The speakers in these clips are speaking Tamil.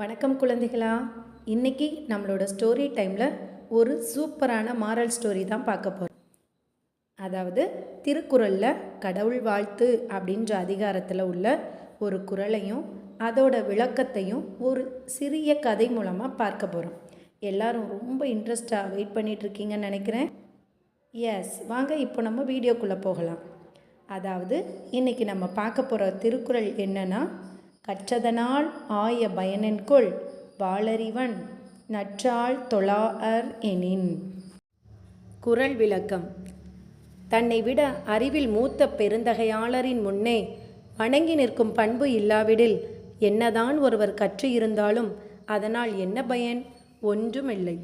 வணக்கம் குழந்தைகளா. இன்னைக்கு நம்மளோட ஸ்டோரி டைமில் ஒரு சூப்பரான மாரல் ஸ்டோரி தான் பார்க்க போகிறோம் அதாவது திருக்குறளில் கடவுள் வாழ்த்து அப்படின்ற அதிகாரத்தில் உள்ள ஒரு குறளையும் அதோட விளக்கத்தையும் ஒரு சிறிய கதை மூலமாக பார்க்க போகிறோம் எல்லாரும் ரொம்ப இன்ட்ரெஸ்டாக வெயிட் பண்ணிகிட்ருக்கீங்கன்னு நினைக்கிறேன். எஸ் வாங்க இப்போ நம்ம வீடியோக்குள்ளே போகலாம். அதாவது இன்றைக்கி நம்ம பார்க்க போகிற திருக்குறள் என்னென்னா கற்றதனால் ஆய பயனென்கொள் வாளறிவன் நற்றாள் தொழாஅர் எனின். குறள் விளக்கம். தன்னை விட அறிவில் மூத்த பெருந்தகையாளரின் முன்னே வணங்கி நிற்கும் பண்பு இல்லாவிடில் என்னதான் ஒருவர் கற்று இருந்தாலும் அதனால் என்ன பயன்? ஒன்றுமில்லை.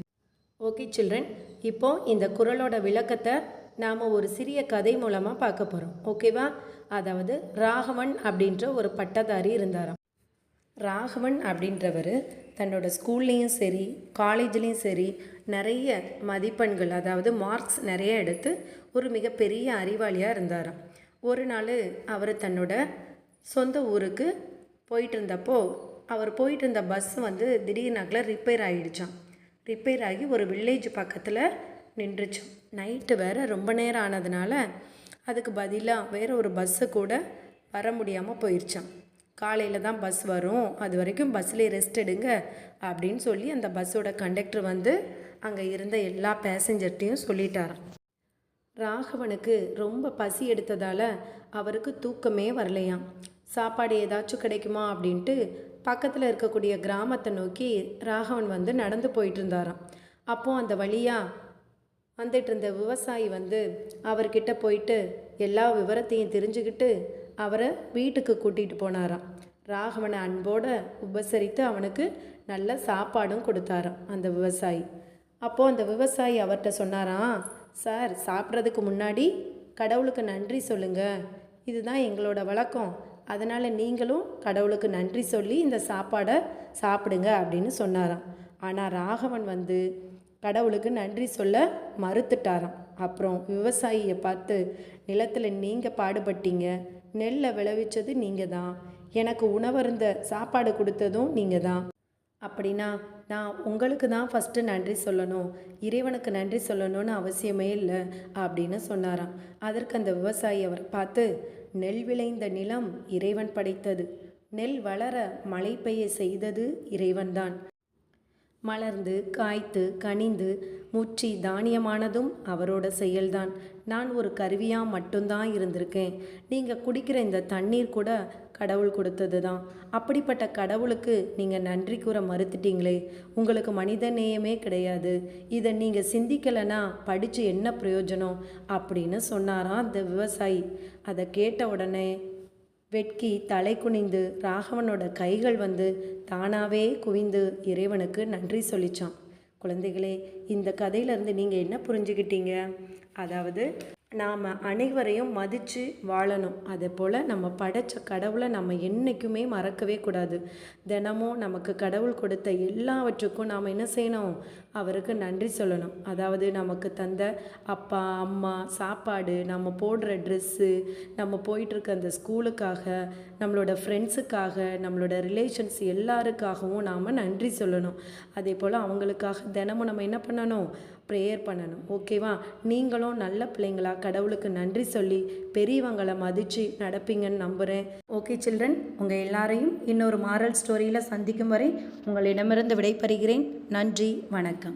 ஓகே சில்ட்ரன் இப்போ இந்த குறளோட விளக்கத்தை நாம் ஒரு சிறிய கதை மூலமாக பார்க்க போகிறோம் ஓகேவா? அதாவது ராகவன் அப்படின்ற ஒரு பட்டதாரி இருந்தாராம். ராகவன் அப்படின்றவர் தன்னோட ஸ்கூல்லேயும் சரி காலேஜ்லேயும் சரி நிறைய மதிப்பெண்கள் அதாவது மார்க்ஸ் நிறைய எடுத்து ஒரு மிகப்பெரிய அறிவாளியாக இருந்தாராம். ஒரு நாள் அவர் தன்னோட சொந்த ஊருக்கு போயிட்டு இருந்தப்போ அவர் போயிட்டு இருந்த பஸ் வந்து திடீர்னாக்கில் ரிப்பேர் ஆகிடுச்சான் ரிப்பேர் ஆகி ஒரு வில்லேஜ் பக்கத்தில் நின்றுச்சோம். நைட்டு வேறு ரொம்ப நேரம் ஆனதுனால அதுக்கு பதிலாக வேறு ஒரு பஸ்ஸு கூட வர முடியாமல் போயிடுச்சான் காலையில் தான் பஸ் வரும். அது வரைக்கும் பஸ்ஸில் ரெஸ்ட் எடுங்க அப்படின்னு சொல்லி அந்த பஸ்ஸோட கண்டக்டர் வந்து அங்கே இருந்த எல்லா பேசஞ்சர்ட்டையும் சொல்லிட்டார் ராகவனுக்கு ரொம்ப பசி எடுத்ததால் அவருக்கு தூக்கமே வரலையாம். சாப்பாடு ஏதாச்சும் கிடைக்குமா அப்படின்ட்டு பக்கத்தில் இருக்கக்கூடிய கிராமத்தை நோக்கி ராகவன் வந்து நடந்து போயிட்டு இருந்தாராம். அப்போது அந்த வழியாக வந்துட்டு இருந்த விவசாயி வந்து அவர்கிட்ட போயிட்டு எல்லா விவரத்தையும் தெரிஞ்சுக்கிட்டு அவரை வீட்டுக்கு கூட்டிகிட்டு போனாராம். ராகவனை அன்போடு உபசரித்து அவனுக்கு நல்ல சாப்பாடும் கொடுத்தாராம் அந்த விவசாயி. அப்போது அந்த விவசாயி அவர்கிட்ட சொன்னாராம் சார் சாப்பிட்றதுக்கு முன்னாடி கடவுளுக்கு நன்றி சொல்லுங்கள் இதுதான் எங்களோட வழக்கம். அதனால் நீங்களும் கடவுளுக்கு நன்றி சொல்லி இந்த சாப்பாடை சாப்பிடுங்க அப்படின்னு சொன்னாராம். ஆனால் ராகவன் வந்து கடவுளுக்கு நன்றி சொல்ல மறுத்துட்டாராம். அப்புறம் விவசாயியை பார்த்து நிலத்தில் நீங்கள் பாடுபட்டீங்க. நெல்லை விளைவிச்சது நீங்கள் தான் எனக்கு உணவருந்த சாப்பாடு கொடுத்ததும் நீங்கள் தான் அப்படின்னா நான் உங்களுக்கு தான் ஃபஸ்ட்டு நன்றி சொல்லணும். இறைவனுக்கு நன்றி சொல்லணும்னு அவசியமே இல்லை அப்படின்னு சொன்னாராம். அதற்கு அந்த விவசாயி அவரை பார்த்து நெல் விளைந்த நிலம் இறைவன் படைத்தது. நெல் வளர மழை பெய்ய செய்தது இறைவன்தான். மலர்ந்து காய்த்து கனிந்து முற்றி தானியமானதும் அவரோட செயல்தான். நான் ஒரு கருவியாக மட்டும்தான் இருந்திருக்கேன். நீங்கள் குடிக்கிற இந்த தண்ணீர் கூட கடவுள் கொடுத்தது தான் அப்படிப்பட்ட கடவுளுக்கு நீங்கள் நன்றி கூற மறுத்துட்டீங்களே. உங்களுக்கு மனித நேயமே கிடையாது. இதை நீங்கள் சிந்திக்கலைன்னா படித்து என்ன பிரயோஜனம்? அப்படின்னு சொன்னாராம் அந்த விவசாயி. அதை கேட்ட உடனே வெட்கி தலை குனிந்து ராகவனோட கைகள் வந்து தானாகவே குவிந்து இறைவனுக்கு நன்றி சொல்லிச்சான். குழந்தைகளே இந்த கதையிலேருந்து நீங்கள் என்ன புரிஞ்சுக்கிட்டீங்க அதாவது நாம் அனைவரையும் மதித்து வாழணும். அதே போல் நம்ம படைச்ச கடவுளை நம்ம என்றைக்குமே மறக்கவே கூடாது. தினமும் நமக்கு கடவுள் கொடுத்த எல்லாவற்றுக்கும் நாம் என்ன செய்யணும்? அவருக்கு நன்றி சொல்லணும். அதாவது நமக்கு தந்த அப்பா அம்மா சாப்பாடு நம்ம போடுற ட்ரெஸ்ஸு நம்ம போயிட்டுருக்க அந்த ஸ்கூலுக்காக நம்மளோட ஃப்ரெண்ட்ஸுக்காக நம்மளோட ரிலேஷன்ஸ் எல்லாருக்காகவும் நாம் நன்றி சொல்லணும். அதே போல் அவங்களுக்காக தினமும் நம்ம என்ன பண்ணணும்? ப்ரேயர் பண்ணணும். ஓகேவா நீங்களும் நல்ல பிள்ளைங்களா கடவுளுக்கு நன்றி சொல்லி பெரியவங்களை மதித்து நடப்பீங்கன்னு நம்புகிறேன் ஓகே சில்ட்ரன் உங்கள் எல்லாரையும் இன்னொரு மாரல் ஸ்டோரியில் சந்திக்கும் வரை உங்களிடமிருந்து விடைபெறுகிறேன். நன்றி வணக்கம்.